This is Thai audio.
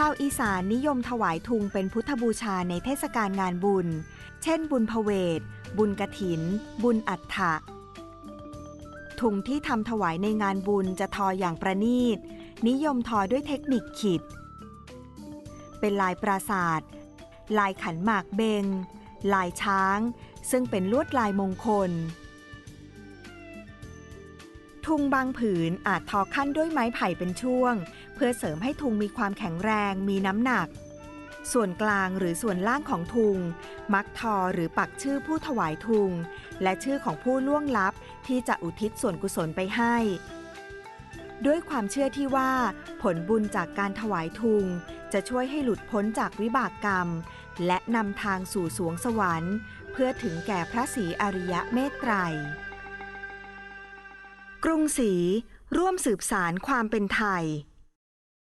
ชาวอีสานนิยมถวายทุงเป็นพุทธบูชาในเทศกาลงานบุญ เช่น บุญพเวท บุญกระถิน บุญอัฏฐะทุงที่ทำถวายในงานบุญจะทออย่างประณีต นิยมทอด้วยเทคนิคขีด เป็นลายปราศาสตร์ลายขันหมากเบง ลายช้าง ซึ่งเป็นลวดลายมงคล ทุงบางผืนอาจทอขั้นด้วยไม้ไผ่เป็นช่วง เพื่อเสริมให้ทุงมีความแข็งแรงมีน้ำหนัก ส่วนกลางหรือส่วนล่างของทุง มักทอหรือปักชื่อผู้ถวายทุง และชื่อของผู้ล่วงลับที่จะอุทิศส่วนกุศลไปให้ ด้วยความเชื่อที่ว่า ผลบุญจากการถวายทุง จะช่วยให้หลุดพ้นจากวิบากกรรม และนำทางสู่สวงสวรรค์ เพื่อถึงแก่พระศรีอริยะเมตไตร รุงศรีร่วมสืบสารความเป็นไทย